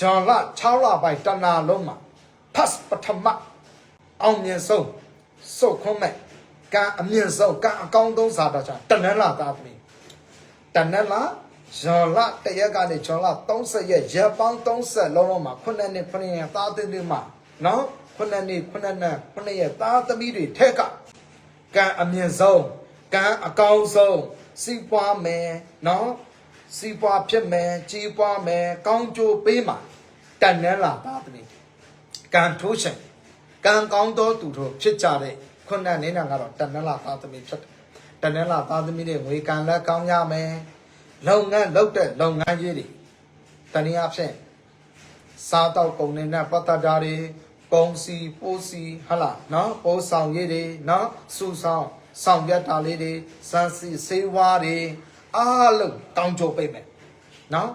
ဂျွန်လ6လပိုင်းတနာလုံးမှာဖတ်ပထမအောင်မြင်ဆုံးစုတ်ခွန်းမဲ့ကံအမြင့်ဆုံးကံအကောင်းဆုံးစာတာချာတနန်းလာသားသမီးတနန်းလာဂျွန်လတရက်ကနေဂျွန်လ30ရက်ရက်ပေါင်း30လုံးလုံးမှာခုနှစ်နှစ်ခုနှစ်ရက်သားသမီးမှာနော်ခုနှစ်နှစ်ခုနှစ်နှစ်ခုနှစ်ရက်သားသမီးတွေထက်ကကံအမြင့်ဆုံးကံအကောင်းဆုံးစီးပွားမယ်နော် စီးပွားဖြစ်မယ်ကြီးပွားမယ်ကောင်းကျိုးပေးမှာတန်နန်းလာသားသမီးကံထိုးရှင်ကံကောင်းသောသူတို့ဖြစ်ကြတဲ့ခုနနေနာကတော့တန်နန်းလာသားသမီးဖြစ်တယ်တန်နန်းလာသားသမီးတွေငွေကံလည်းကောင်းရမယ်လုပ်ငန်းလုပ်တဲ့လုပ်ငန်းကြီးတွေတနည်းအားဖြင့်စားတော့ကုန်နေနဲ့ပတ်သက်တာတွေပုံစီပိုးစီဟလာနော်ပိုးဆောင်ရည်တွေနော်စူဆောင်ဆောင်ပြတ်တာလေးတွေစမ်းစီစေးဝါးတွေ အားလုံးတောင်းကြပိတ်မယ်နော်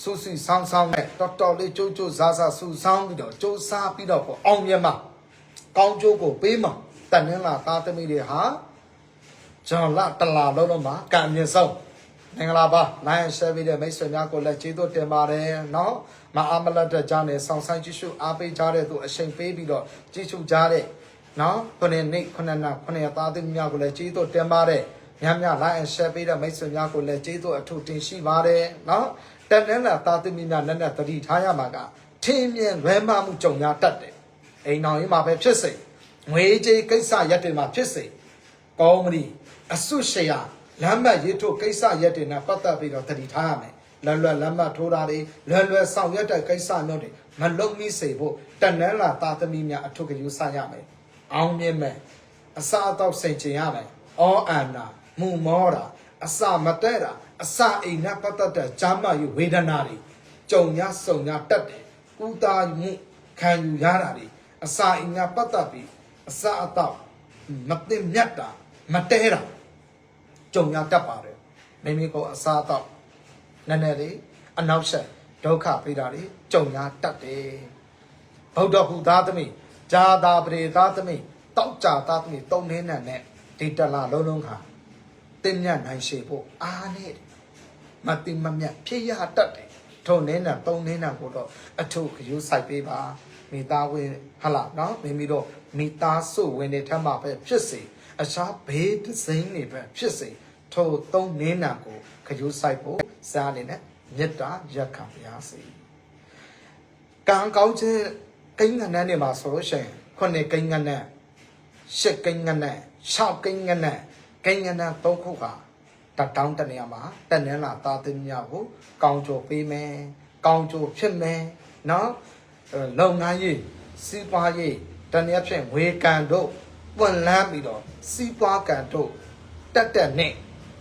ဆူဆူဆောင်းဆောင်းနဲ့တော်တော်လေးကြိုးကြိုးစားစားဆူဆောင်းပြီးတော့ကြိုးစားပြီးတော့ပေါ့အောင်မြတ်မှာကောင်းကျိုးကိုပေးမှာတန်နှင်းလာသားသမီးတွေဟာဂျွန်လတလာလုံးလုံးမှာကံမြင့်ဆုံးမင်္ဂလာပါလိုင်းရှယ်ပြီးတဲ့မိတ်ဆွေများကိုလည်းကျေးဇူးတင်ပါတယ်နော်မအားမလတ်တဲ့ကြားနဲ့ဆောင်းဆိုင်ကြည့်ရှုအားပေးကြတဲ့သူအချိန်ပေးပြီးတော့ကြည့်ရှုကြတဲ့နော်ခုနှစ်နှစ်ခုနှစ်နှစ်ခုနှစ်သားသမီးများကိုလည်းကျေးဇူးတင်ပါတယ် များများ like and share ပေးတဲ့မိတ်ဆွေများကိုလည်းကျေးဇူးအထူးတင်ရှိပါတယ်နော်တန်တန်းလာသာသမီများနဲ့နဲ့တတိထားရမှာကထင်းမြင်လွဲမမှုကြုံရတတ်တယ်အိမ်တော်ကြီးမှာပဲဖြစ်စေငွေကြေးကိစ္စရက်တွေမှာဖြစ်စေကောင်းမလီအဆုရှရာလမ်းမရေးထိုးကိစ္စရက်တွေနဲ့ပတ်သက်ပြီးတော့တတိထားရမယ်လွယ်လွယ်လမ်းမထိုးတာတွေလွယ်လွယ်ဆောင်ရွက်တဲ့ကိစ္စမျိုးတွေမလုံမိစေဖို့တန်တန်းလာသာသမီများအထုကယူဆရမယ်အောင်မြင်မယ်အစာအသောက်စိန်ချင်ရမယ်အောအာနာ မူမောတာအစာမတဲတာအစာအိမ်နဲ့ပတ်သက်တဲ့ဂျာမယူဝေဒနာတွေကြုံရစုံရတတ်တယ်ကုသမှုခံယူရတာတွေအစာအိမ်နဲ့ပတ်သက်ပြီးအစာအတော့မသိမြတ်တာမတဲတာကြုံရတတ်ပါတယ်မိမိကိုအစားတော့နည်းနည်းလေးအနောက်ဆက်ဒုက္ခပေးတာတွေကြုံရတတ်တယ်ဗုဒ္ဓဟူသားသမီးဂျာတာပရိသားသမီးတောက်ကြသားသမီးတုံနေနဲ့နဲ့ဒီတလာလုံးလုံးခါ တင်မြတ်နိုင်ရှိဖို့အားနဲ့တယ်မတိမမြတ်ဖြစ်ရတတ်တယ်ထုံနေနဲ့တုံနေနဲ့ကိုတော့အထုခယူဆိုင်ပေးပါမိသားဝင်ဟလာနော်မိမိတို့မိသားစုဝင်တွေထက်မှပဲဖြစ်စေအခြားဘေးဒဇိန်တွေပဲဖြစ်စေထိုသုံးနေနာကိုခယူဆိုင်ဖို့စားနေနဲ့မေတ္တာရက်ခံပါရစေကံကောင်းခြင်းကိန်းငန်းနဲ့မှာဆိုလို့ရှိရင်ခုနှစ်ကိန်းငန်းနဲ့ရှစ်ကိန်းငန်းနဲ့၆ကိန်းငန်းနဲ့ ကိန်းငန်းနဲ့သုံးခုကတတောင်းတနေရာမှာတနင်္လာသားသမီးများကိုကောင်းကြိုပေးမယ်ကောင်းကြိုဖြစ်မယ်နော်အဲလုပ်ငန်းရေးစီးပွားရေးတနည်းအားဖြင့်ဝေကံတို့ပွင့်လန်းပြီးတော့စီးပွားကံတို့တက်တက်နဲ့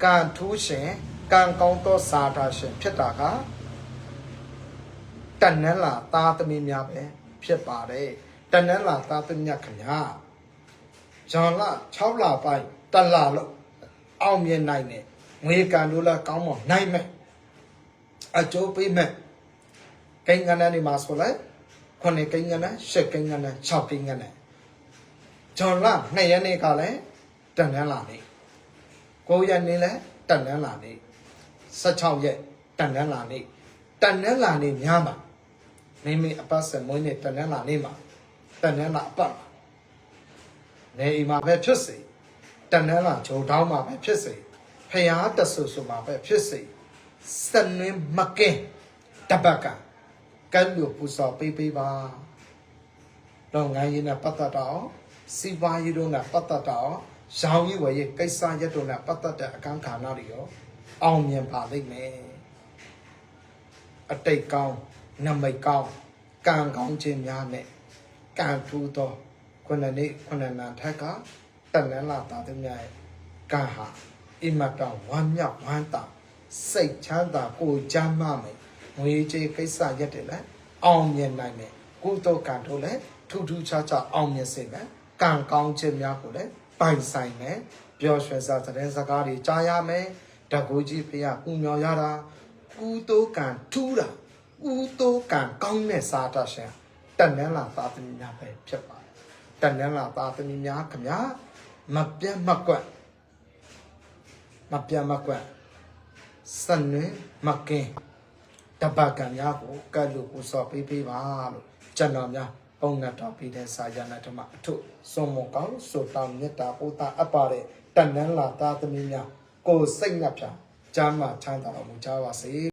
ကံထူးရှင်ကံကောင်းသောစာတာရှင်ဖြစ်တာကတနင်္လာသားသမီးများပဲဖြစ်ပါတယ်တနင်္လာသားသမီးများခင်ဗျာဂျွန်လ6လပိုင်း တလလို့အောင်မြင်နိုင်တယ်ငွေကံလို့လည်းကောင်းမွန်နိုင်မယ်အကျိုးပေးမယ်ကိန်းကဏ္ဍနေမှာဆိုလိုက်ခုနှစ်ကိန်းကဏ္ဍရှစ်ကိန်းကဏ္ဍ၆ကိန်းကဏ္ဍဂျွန်လ2ရက်နေ့ကလည်းတန်တန်းလာနေ9ရက်နေ့လည်းတန်တန်းလာနေ16ရက်တန်တန်းလာနေတန်တန်းလာနေများမှာမိမိအပတ်စံမွေးနေ့တန်တန်းလာနေမှာတန်တန်းလာအပတ်မှာနေအိမ်မှာပဲဖြစ်စေ တန်တန်းလာဂျုံတောင်းမှာပဲဖြစ်စေဖျားတဆူဆူမှာပဲဖြစ်စေစနွင်းမကင်းတပတ်ကကမ်းလို့ပူစော်ပေးပေးပါတော့ငိုင်းရင်နဲ့ပတ်သက်တော့စီပွားရေးတို့နဲ့ပတ်သက်တော့ရောင်းရေးဝယ်ရေးကိစ္စရက်တို့နဲ့ပတ်သက်တဲ့အခန်းဌာနတွေရောအောင်မြင်ပါလိမ့်မယ်အတိတ်ကောင်းနမိတ်ကောင်းကံကောင်းခြင်းများနဲ့ကံထူးသောခုနှစ်နေ့ခုနှစ်နာထက်က တန်လန်းလာတာတည်းများရဲ့ကံဟာအင်မတန်ဝမ်းမြောက်ဝမ်းသာစိတ်ချမ်းသာကိုယ်ချမ်းသာမယ်ငွေကြေးကိစ္စရက်တွေလည်းအောင်မြင်နိုင်မယ်ကုသိုလ်ကံတို့လည်းထူးထူးခြားခြားအောင်မြင်စေမယ်ကံကောင်းခြင်းများကိုလည်းပိုင်ဆိုင်မယ်ပျော်ရွှင်စွာသတင်းစကားတွေကြားရမယ်တကူကြီးဖရာပူမြော်ရတာကုသိုလ်ကံထူးတာကုသိုလ်ကံကောင်းတဲ့စာတတ်ရှင်တန်နန်းလာသာသမီများပဲဖြစ်ပါတယ်တန်နန်းလာသာသမီများခမညာ မပြတ်မကွက်မပြတ်မကွက်စနွေမကင်းတတပတ်ကံများကိုကတ်လို့ကိုစော်ပေးပေးပါလို့ကျွန်တော်များပုံငတ်တော်ပြီးတဲ့စာရဏဓမ္မအထုစွန်မကောင်းဆိုတောင်းမြတ်တာပို့တာအပ်ပါတဲ့တဏ္ဍလာသားသမီးများကိုယ်စိတ်နှပြချမ်းသာချမ်းသာတော်မူကြပါစေ